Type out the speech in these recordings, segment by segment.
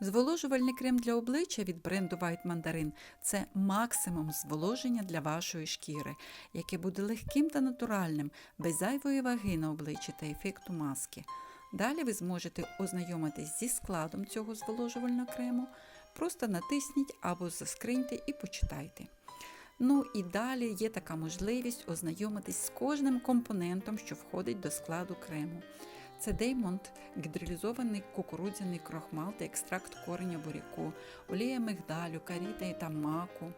Зволожувальний крем для обличчя від бренду White Mandarin – це максимум зволоження для вашої шкіри, яке буде легким та натуральним, без зайвої ваги на обличчі та ефекту маски. Далі ви зможете ознайомитись зі складом цього зволожувального крему. Просто натисніть або заскриньте і почитайте. Ну і далі є така можливість ознайомитись з кожним компонентом, що входить до складу крему. Це деймонд, гідролізований кукурудзяний крохмал та екстракт кореня буряку, олія мигдалю, каріта та маку.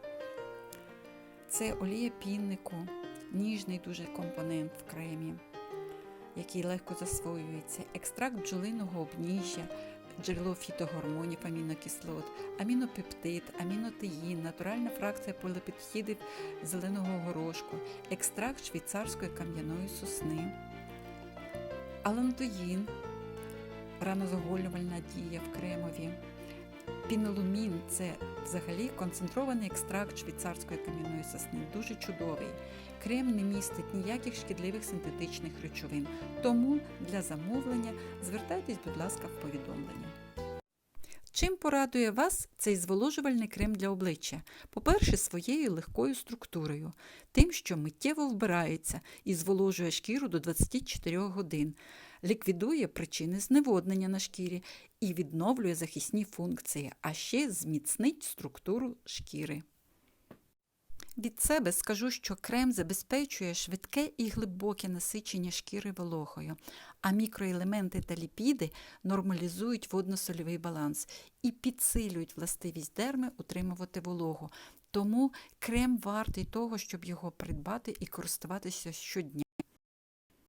Це олія піннику, ніжний дуже компонент в кремі, який легко засвоюється, екстракт бджолиного обніжжя, джерело фітогормонів, амінокислот, амінопептид, амінотеїн, натуральна фракція поліпептидів зеленого горошку, екстракт швейцарської кам'яної сосни, алантоїн, ранозагольнювальна дія в кремові. Пінолумін це взагалі концентрований екстракт швейцарської кам'яної сосни, дуже чудовий. Крем не містить ніяких шкідливих синтетичних речовин, тому для замовлення звертайтесь, будь ласка, в повідомлення. Чим порадує вас цей зволожувальний крем для обличчя? По-перше, своєю легкою структурою, тим, що миттєво вбирається і зволожує шкіру до 24 годин, ліквідує причини зневоднення на шкірі і відновлює захисні функції, а ще зміцнить структуру шкіри. Від себе скажу, що крем забезпечує швидке і глибоке насичення шкіри вологою, а мікроелементи та ліпіди нормалізують водно-сольовий баланс і підсилюють властивість дерми утримувати вологу. Тому крем вартий того, щоб його придбати і користуватися щодня.